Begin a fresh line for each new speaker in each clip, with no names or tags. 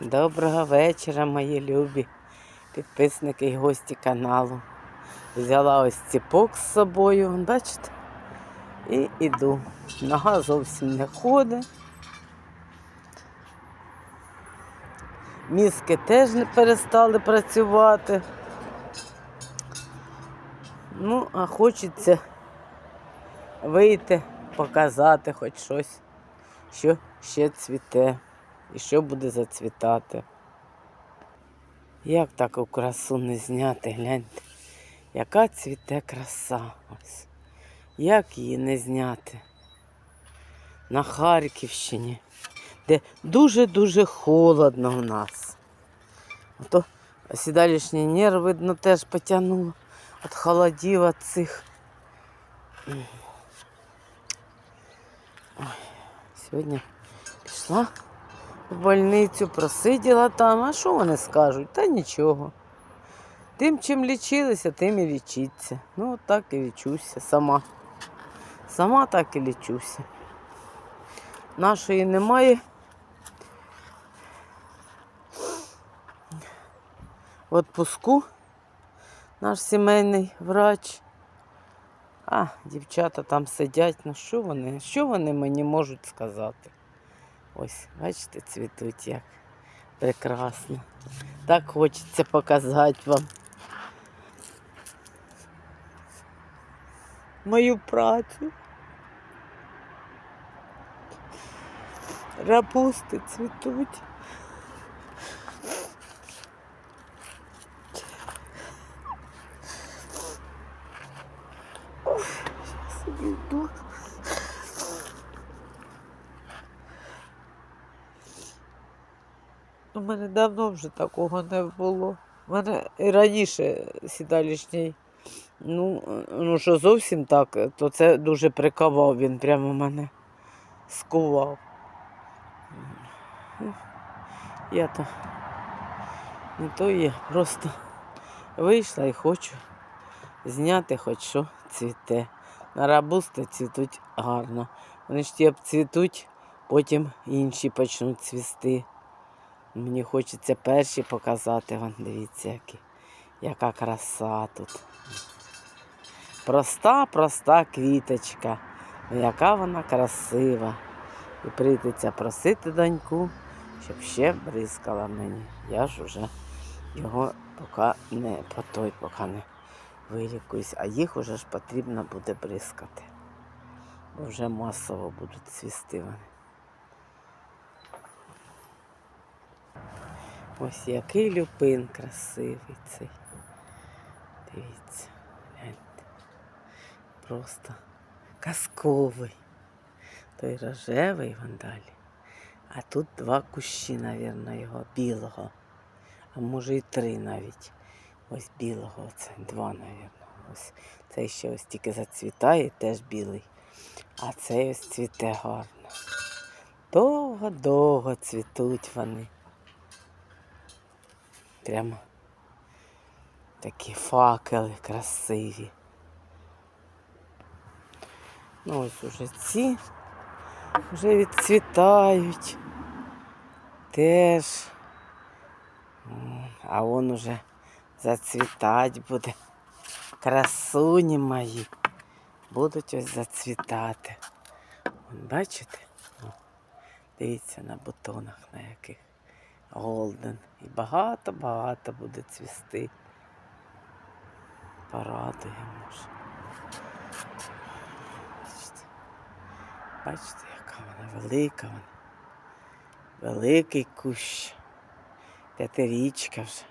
Доброго вечора, мої любі підписники і гості каналу. Взяла ось ціпок з собою, бачите? І йду. Нога зовсім не ходить. Мізки теж не перестали працювати. Ну, а хочеться вийти, показати хоч щось, що ще цвіте і що буде зацвітати. Як таку красу не зняти, гляньте, яка цвіте краса ось. Як її не зняти? На Харківщині, де дуже-дуже холодно у нас. Ото сідалішній нерв, видно, теж потягнуло від холодів від цих. Ой, сьогодні пішла больницю, просиділа там, а що вони скажуть? Та нічого. Тим, чим лічилися, тим і лічиться. Ну, от так і лічуся сама. Сама так і лічуся. Нашої немає. В отпуску наш сімейний врач. А, дівчата там сидять. Ну що вони? Що вони мені можуть сказати? Ось, бачите, цвітуть як прекрасно. Так хочеться показати вам мою працю. Рапусти цвітуть. Ой, щас собі. У мене давно вже такого не було. У мене і раніше сідалішній, ну, ну що зовсім так, то це дуже прикавав, він прямо мене скував. Ну, Я то не то є, просто вийшла і хочу зняти хоч що цвіте. На рабусти цвітуть гарно. Вони ж ті обцвітуть, потім інші почнуть цвісти. Мені хочеться перші показати. Вон, дивіться, які, яка краса тут. Проста, проста квіточка. Ну, яка вона красива. І прийдеться просити доньку, щоб ще бризкала мені. Я ж уже його поки не по той, поки не вилікуюсь, а їх уже ж потрібно буде бризкати. Бо вже масово будуть цвісти вони. Ось який люпин красивий цей. Дивіться, гляньте. Просто казковий. Той рожевий вон далі. А тут два кущі, мабуть, його білого. А може і три навіть. Ось білого, оце два, мабуть. Ось цей ще ось тільки зацвітає, теж білий. А цей ось цвіте гарно. Довго-довго цвітуть вони. Прямо такі факели красиві. Ну ось уже ці вже відцвітають. Теж. А он уже зацвітать буде. Красуні мої. Будуть ось зацвітати. Бачите? Дивіться на бутонах на яких. Голден. І багато-багато буде цвісти. Порадуємо може. Бачите? Бачите, яка вона велика вона. Великий кущ. П'ятирічка вже.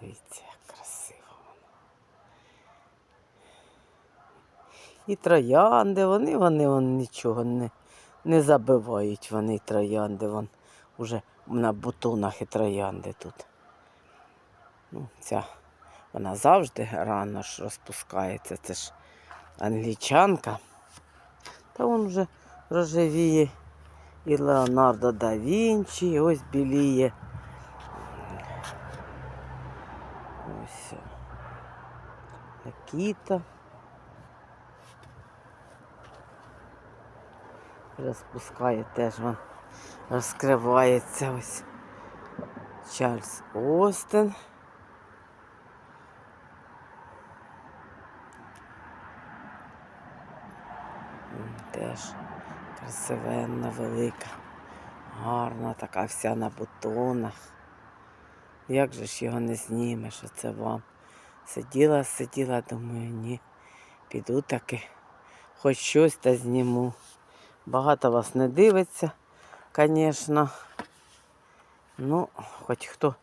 Дивіться, як красиво воно. І троянди, вони, вони, вони нічого не, не забивають, вони троянди, вон уже на бутонах і троянди тут. Ну, ця, вона завжди рано ж розпускається, це ж англічанка. Та вон вже рожевіє і Леонардо да Вінчі, і ось біліє. Ось Акіта. Розпускає теж вон розкривається ось. Чарльз Остин. М, Теж красивенна, велика, гарна, така вся на бутонах. Як же ж його не знімеш, оце вам. Сиділа, сиділа, думаю, ні. Піду таки, хоч щось та зніму. Багато вас не дивиться, звісно. Ну, хоч хто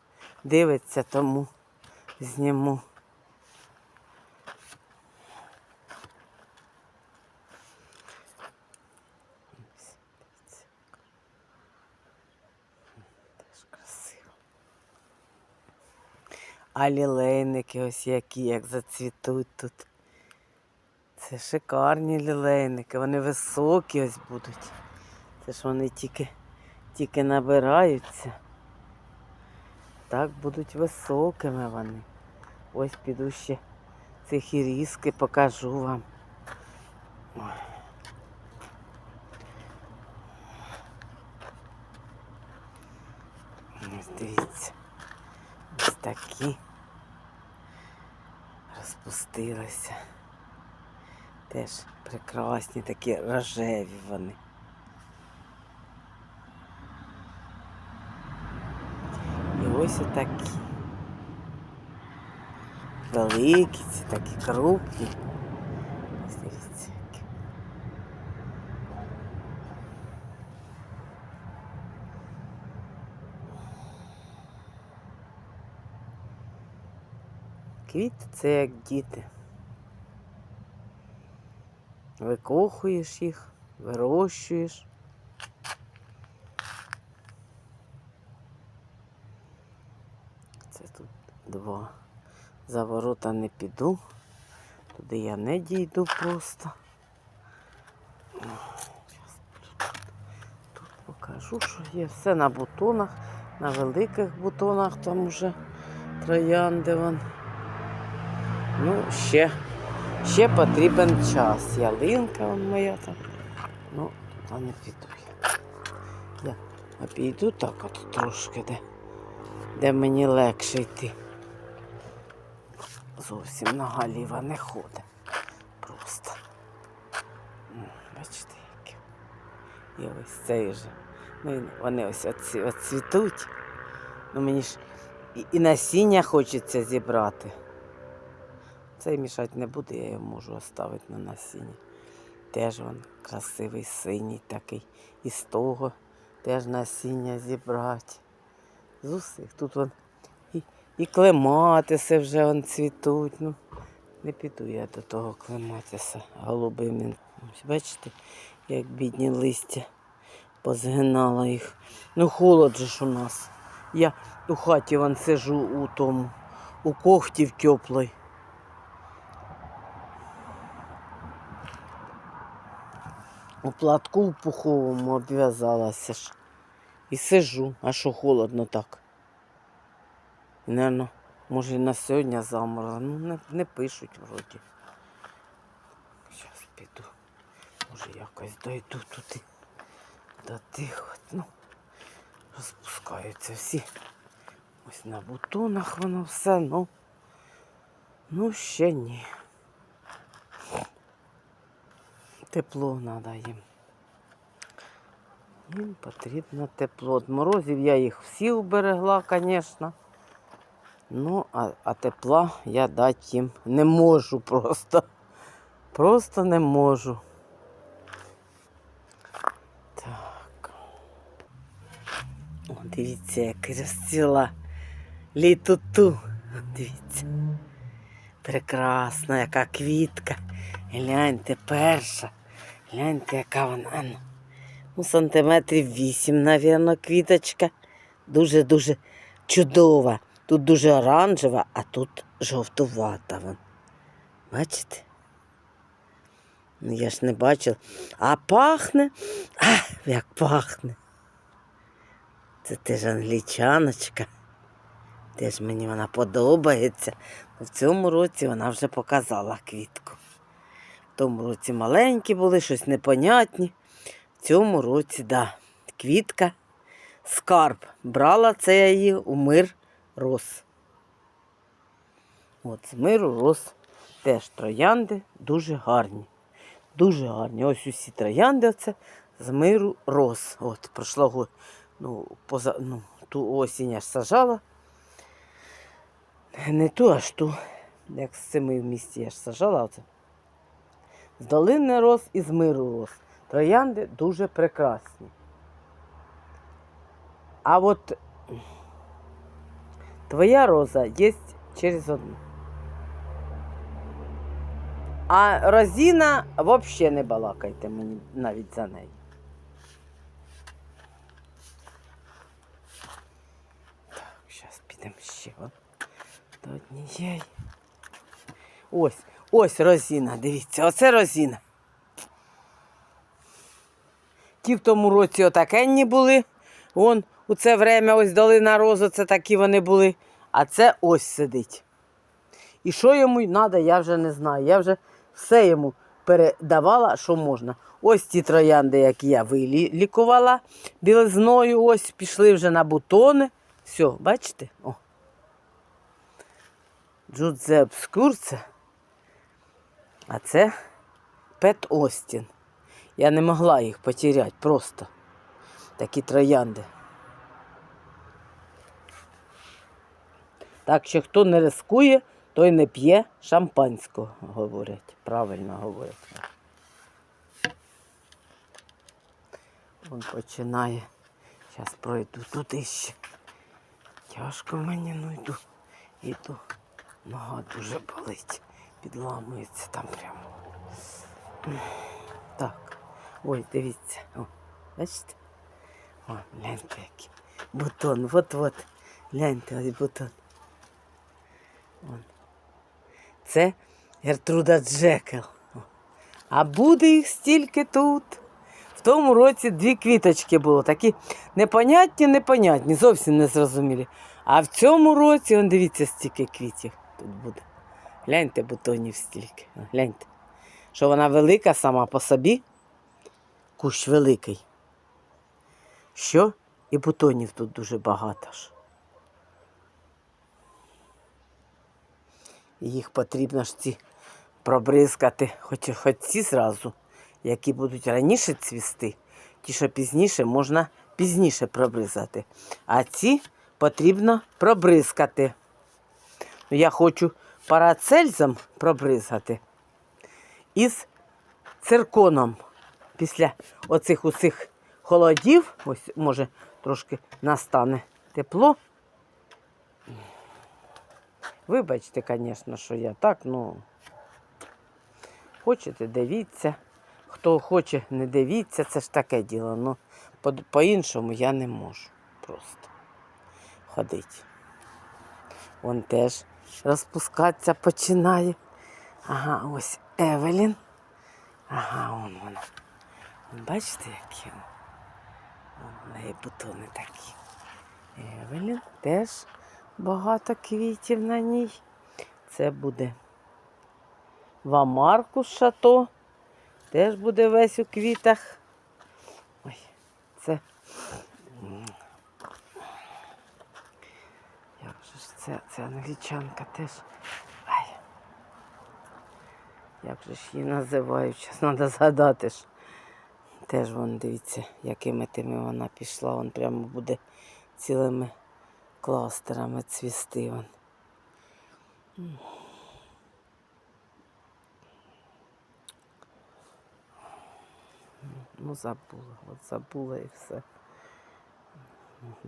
дивиться, тому зніму. А лілейники ось які, як зацвітуть тут. Це шикарні лілейники, вони високі ось будуть. Це ж вони тільки, тільки набираються. Так будуть високими вони. Ось піду ще цих іріски покажу вам. Ось дивіться. Ось такі розпустилися. Теж прекрасні, такі рожеві вони. І ось отакі. Великі, ці такі крупні. Дивіться. Квіти це як діти. Викохуєш їх, вирощуєш. Це тут два. За ворота не піду. Туди я не дійду просто. Тут покажу, що є все на бутонах, на великих бутонах там уже троянди вон. Ну, ще, ще потрібен час. Ялинка моя там. Ну, туди не піду я. Я обійду так от трошки, де, де мені легше йти. Зовсім нога ліва не ходить. Просто. Бачите, які. І ось цей же. Ну, вони ось оцвітуть. Ну мені ж і насіння хочеться зібрати. Цей мішати не буде, я його можу оставити на насіння. Теж він красивий, синій такий. І з того теж насіння зібрати. З усіх. Тут вон і, і клематиси вже вон цвітуть. Ну, не піду я до того клематиса голубим. Бачите, як бідні листя позгинала їх. Ну, холод же ж у нас. Я у хаті вон сижу у тому, у когті в У платку пуховому обв'язалася ж. І сижу, а що холодно так. Наверно, може і на сьогодні замороза. Ну, не, не пишуть вроді. Зараз піду. Може якось дойду туди. До тих ну, розпускаються всі. Ось на бутонах воно все, ну. Ну, ще ні. Тепло треба їм. Їм потрібно тепло. От морозів я їх всі уберегла, звісно. Ну, а, а тепла я дати їм не можу просто. Просто не можу. Так. О, дивіться, як розцвіла літуту. Дивіться. Прекрасна, яка квітка. Гляньте, перша. Гляньте, яка вона. ну, Ну, сантиметрів вісім, навірно, квіточка. Дуже-дуже чудова. Тут дуже оранжева, а тут жовтувата. Вон. Бачите? Ну, я ж не бачила. А пахне. А, як пахне. Це теж англічаночка. Теж мені вона подобається. В цьому році вона вже показала квітку. Тому році маленькі були, щось непонятні. В цьому році, да. Квітка скарб. Брала це я її у мир рос. От, з миру рос теж троянди дуже гарні. Дуже гарні. Ось усі троянди оце з миру рос. От, прошлого, ну, поза, ну, ту осінь я ж сажала. Не ту, аж ту. Як з цими в місті я ж сажала оце. З долини рос і з миру рос. Троянди дуже прекрасні. А от твоя роза є через одну. А розіна взагалі не балакайте мені навіть за неї. Так, зараз підемо ще до однієї. Ось, ось розіна, дивіться, оце розіна. Ті в тому році отакенні були. Вон у це время ось долина розу, це такі вони були. А це ось сидить. І що йому треба, я вже не знаю. Я вже все йому передавала, що можна. Ось ті троянди, які я вилікувала білизною, ось пішли вже на бутони. Все, бачите? О. Джудзе обскурце. А це Пет Остін. Я не могла їх потеряти просто. Такі троянди. Так що хто не рискує, той не п'є шампанського, говорять. Правильно говорять. Він починає. Зараз пройду туди ще. Тяжко мені, ну йду. Йду. Нога дуже болить. Підламується там прямо. Так. Ой, дивіться. О, бачите? О, гляньте який. Бутон, от-от. Гляньте, ось бутон. Вон. Це Гертруда Джекел. А буде їх стільки тут. В тому році дві квіточки було, такі непонятні, непонятні, зовсім не зрозумілі. А в цьому році, он дивіться, стільки квітів тут буде. Гляньте бутонів стільки. Гляньте. Що вона велика сама по собі. Кущ великий. Що? І бутонів тут дуже багато ж. Їх потрібно ж ці пробризкати, хоч, хоч ці зразу, які будуть раніше цвісти, ті, що пізніше, можна пізніше пробризати. А ці потрібно пробризкати. Ну, Я хочу парацельзом пробризати із цирконом. Після оцих усіх холодів, ось може трошки настане тепло. Вибачте, звісно, що я так, ну хочете, дивіться. Хто хоче, не дивіться, це ж таке діло. Ну, по- по-іншому я не можу просто ходити. Вон теж розпускатися починає. Ага, ось Евелін. Ага, вон вона. Бачите, які? в неї бутони такі. Евелін теж багато квітів на ній. Це буде Вамаркус шато. Теж буде весь у квітах. Ой, це. м, Як же ж це, це англічанка теж. Ай. Як же ж її називають? Зараз треба згадати ж. Теж вон, дивіться, якими тими вона пішла. Вон прямо буде цілими кластерами цвісти. Вон. Ну, забула, от забула і все.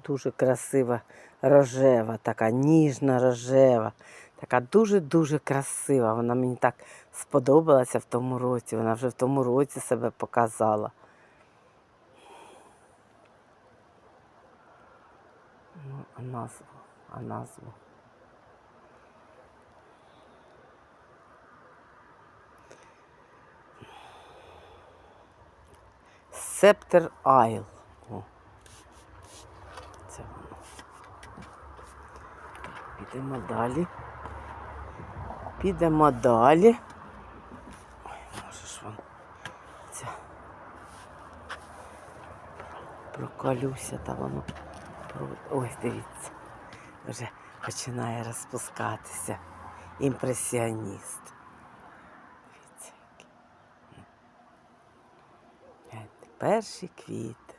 Дуже красива рожева, така ніжна рожева, така дуже-дуже красива. Вона мені так сподобалася в тому році. Вона вже в тому році себе показала. Ну, а назву, а назву. Септер Айл. О. Це воно. Так, підемо далі. Підемо далі. Ой, може ж вам. Ця. проколюся, та воно. Ось дивіться, вже починає розпускатися. Імпресіоніст. Дивіться, Перші квіти.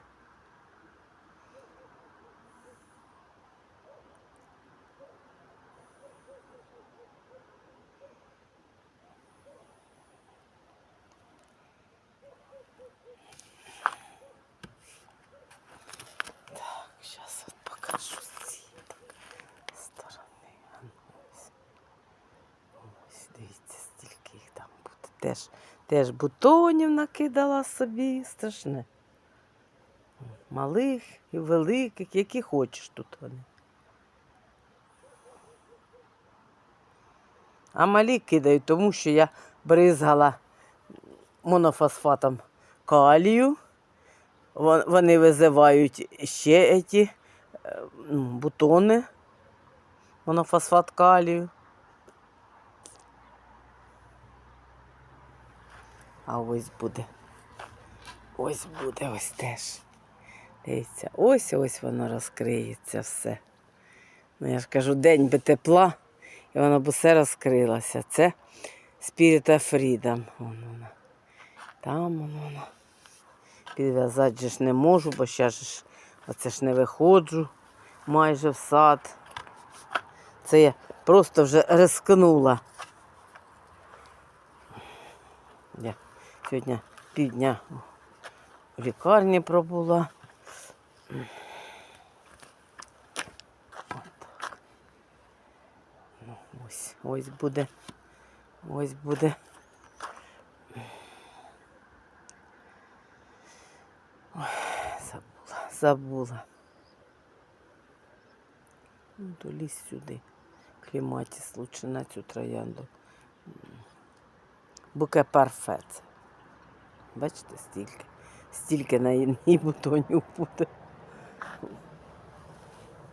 Так, зараз от покажу з цієї так сторони. А ну, Ось. Ось, дивіться, стільки їх там буде. Теж, бутонів накидала собі, страшне. Малих і великих, які хочеш тут вони. А малі кидаю, тому що я бризгала монофосфатом калію. Вони визивають ще ці е, бутони, монофосфат калію. А ось буде. Ось буде ось теж. Дивіться, ось ось воно розкриється все. Ну, я ж кажу, день би тепла, і воно б все розкрилося. Це Spirit of. Вон вона. Там воно. Підв'язати ж не можу, бо ще ж оце ж не виходжу майже в сад. Це я просто вже рискнула. Я сьогодні півдня в лікарні пробула. Ну, ось, ось буде. Ось буде. Забула, забула. Ну, сюди. Кліматіс лучше на цю троянду. Буке парфе це. Бачите, стільки. Стільки на її бутонів буде.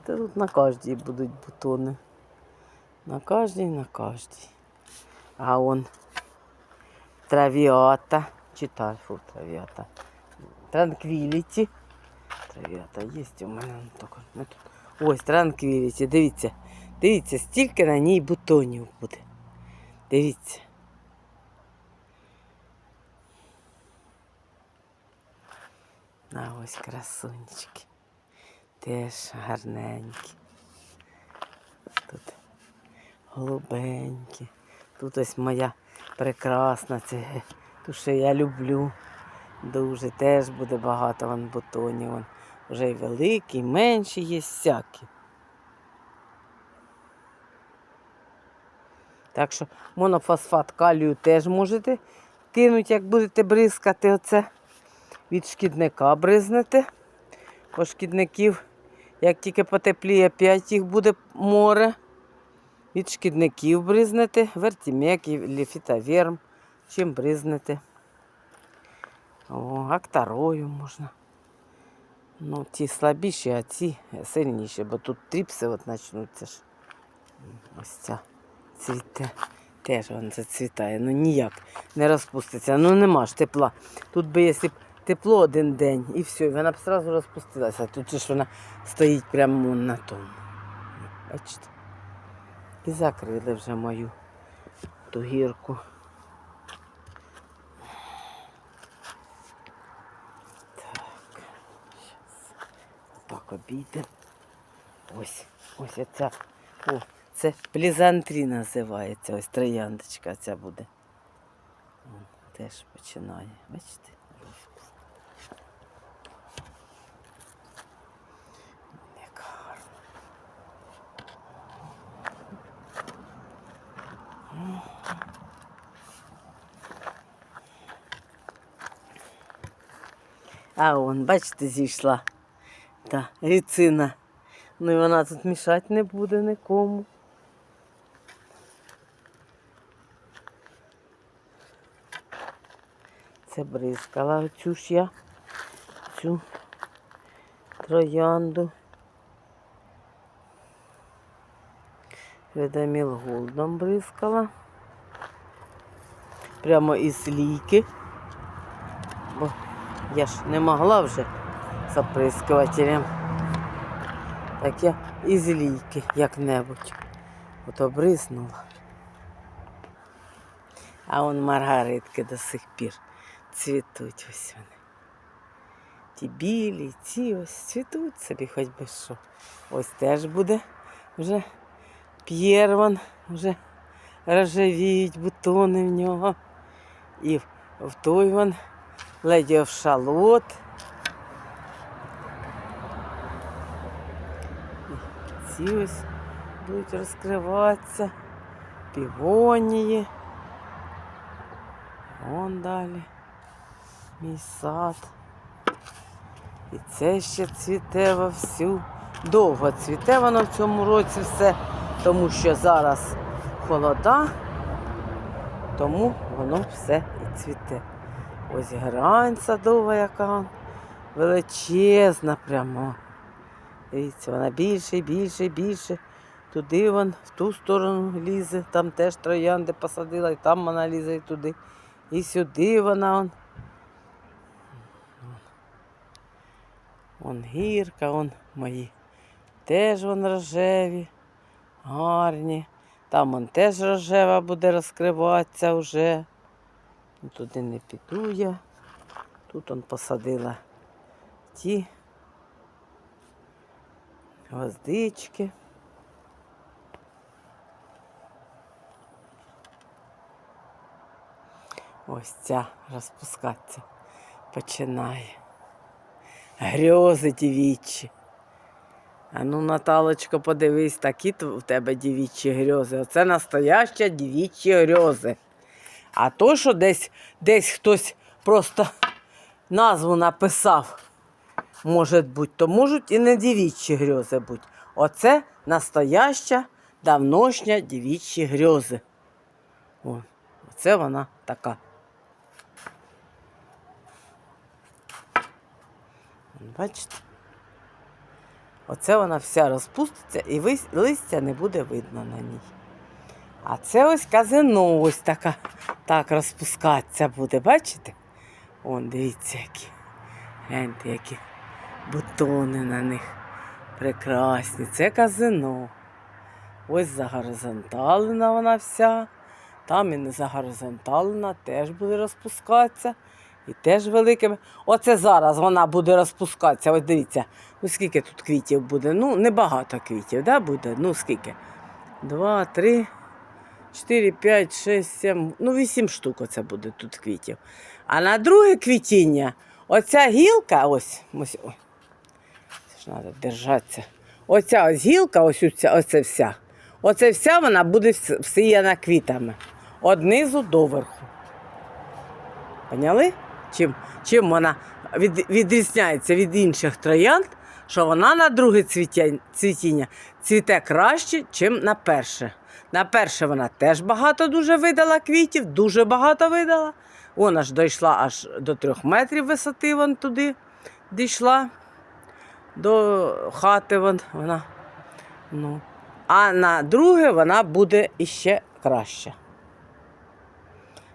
Та тут на кожній будуть бутони. На кожній, на кожній. А он травіата. Читай, фу, травіата. Транквіліті. Травіата є у мене. ну. Ось транквіліті. Дивіться. Дивіться, стільки на ній бутонів буде. Дивіться. А ось красунечки. Теж гарненькі. Тут голубенькі. Тут ось моя прекрасна, це ту, що я люблю. Дуже теж буде багато вон бутонів. Вон вже й великі, і менші є всякі. Так що монофосфат калію теж можете кинути, як будете бризкати оце. Від шкідника бризнете. Бо шкідників, як тільки потепліє, п'ять їх буде море. Від шкідників бризнете, вертімек, ліфітаверм, чим бризнете. О, актарою можна. Ну, ті слабіші, а ці сильніші, бо тут тріпси от почнуться ж. Ось ця цвіте. Теж він зацвітає. Ну ніяк не розпуститься. Ну нема ж тепла. Тут би, якщо б тепло один день і все, вона б одразу розпустилася. Тут ж вона стоїть прямо на тому. Бачите? І закрили вже мою ту гірку. Так, щас. Так, обійде. Ось, ось оця. О, це плізантрі називається. Ось трояндочка ця буде. Теж починає. Бачите? А он, бачите, зійшла та ріцина. Ну і вона тут мішати не буде нікому. Це бризкала оцю ж я, цю троянду. Ведаміл голдом бризкала. Прямо із лійки. Я ж не могла вже з оприскувателем. Так я із лійки як-небудь. От обриснула. А он маргаритки до сих пір цвітуть ось вони. Ті білі, ці ось цвітуть собі хоч би що. Ось теж буде вже п'єрван, вже рожевіють бутони в нього. І в той вон леді шалот. Ці ось будуть розкриватися. Півонії. Вон далі. Мій сад. І це ще цвіте вовсю. Довго цвіте воно в цьому році все, тому що зараз холода, тому воно все і цвіте. Ось грань садова, яка величезна прямо. Дивіться, вона більше, більше, більше. Туди вон, в ту сторону лізе, там теж троянди посадила, і там вона лізе і туди. І сюди вона. Вон. Вон гірка, вон мої. Теж вон рожеві, гарні. Там вон теж рожева буде розкриватися вже. Туди не піду я. Тут он посадила ті гвоздички. Ось ця розпускатися починає. Грьози дівічі. А ну, Наталочко, подивись, такі в тебе дівічі грьози. Оце настоящі дівічі грьози. А то, що десь, десь хтось просто назву написав, може бути, то можуть і не дівічі грьози бути. Оце настояща, давношня дівічі грьози. Оце вона така. Бачите? Оце вона вся розпуститься і листя не буде видно на ній. А це ось казино ось така так розпускатися буде, бачите? Вон, дивіться, які. Гляньте, які бутони на них. Прекрасні. Це казино. Ось загоризонталена вона вся. Там і не загоризонталена, теж буде розпускатися. І теж великими. Оце зараз вона буде розпускатися. Ось дивіться, ну скільки тут квітів буде? Ну, небагато квітів, да, буде? Ну, скільки? Два, три, чотири, п'ять, шість, сім. Ну, вісім штук оце буде тут квітів. А на друге квітіння, оця гілка, ось, ось, ой, це ж треба держатися. Оця ось гілка, ось оця, оце вся. Оце вся вона буде всіяна квітами. Однизу до верху. Поняли? Чим, чим вона від, відрізняється від інших троянд, що вона на друге цвітіння цвіте краще, ніж на перше. На перше вона теж багато дуже видала квітів, дуже багато видала. Вона ж дійшла аж до трьох метрів висоти, вон туди дійшла до хати. Вон, вона. Ну. А на друге вона буде іще краще.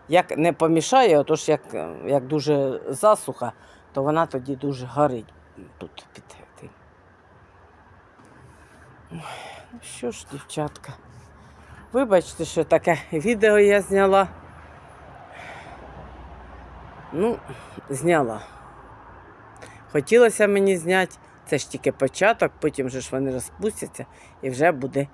Як не помішає, отож як, як дуже засуха, то вона тоді дуже горить тут під тим. Ну що ж, дівчатка, вибачте, що таке відео я зняла. Ну, зняла. Хотілося мені зняти, це ж тільки початок, потім же ж вони розпустяться і вже буде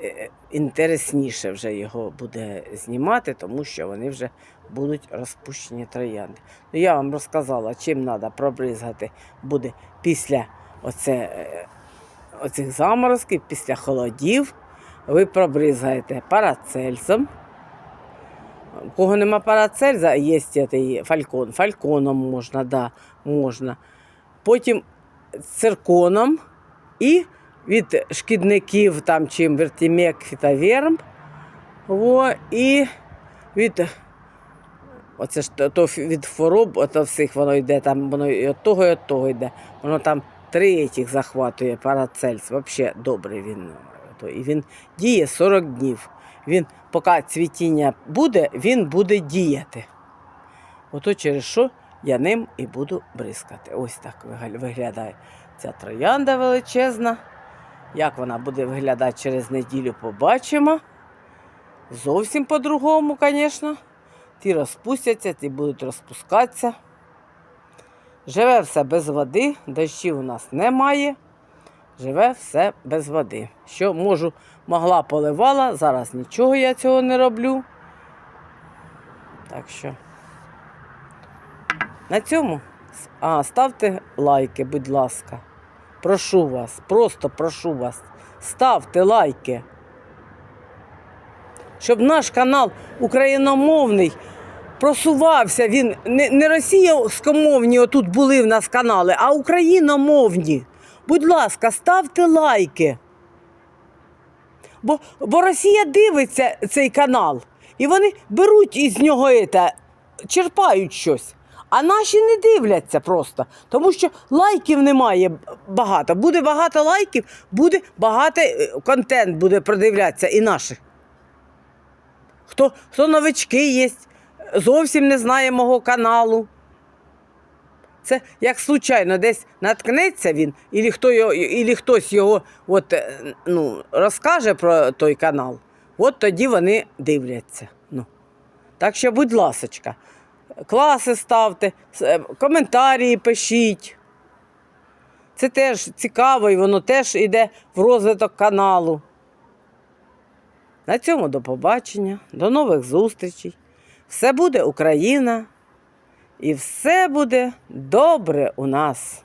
е, інтересніше вже його буде знімати, тому що вони вже будуть розпущені троянди. Ну, я вам розказала, чим треба пробризгати буде після оце, е, оцих заморозків, після холодів. Ви пробризгаєте парацельсом. У кого нема парацельза, є фалькон. Фальконом можна, да, можна. Потім цирконом і від шкідників, там чим вертімек, фітоверм. Во, і від оце ж то, від хвороб, ото всіх воно йде, там воно і від того, і від того йде. Воно там три цих захватує парацельс. Взагалі добрий він. То, І він діє 40 днів. Він, поки цвітіння буде, він буде діяти. Ото через що я ним і буду бризкати. Ось так виглядає ця троянда величезна. Як вона буде виглядати через неділю, побачимо. Зовсім по-другому, звісно. Ті розпустяться, ті будуть розпускатися. Живе все без води, дощів у нас немає. Живе все без води. Що можу, могла поливала, зараз нічого я цього не роблю. Так що на цьому а, ставте лайки, будь ласка. Прошу вас, просто прошу вас. Ставте лайки. Щоб наш канал україномовний просувався. Він не, не російськомовні отут були в нас канали, а україномовні. Будь ласка, ставте лайки. Бо, бо Росія дивиться цей канал, і вони беруть із нього це, черпають щось. А наші не дивляться просто, тому що лайків немає багато. Буде багато лайків, буде багато е, контент буде продивлятися і наших. Хто, хто новички є, зовсім не знає мого каналу. Це як случайно десь наткнеться він, і хто хтось його от, е, ну, розкаже про той канал, от тоді вони дивляться. Ну. Так що, будь ласочка, класи ставте, е, коментарі пишіть. Це теж цікаво, і воно теж йде в розвиток каналу. На цьому до побачення, до нових зустрічей. Все буде Україна і все буде добре у нас.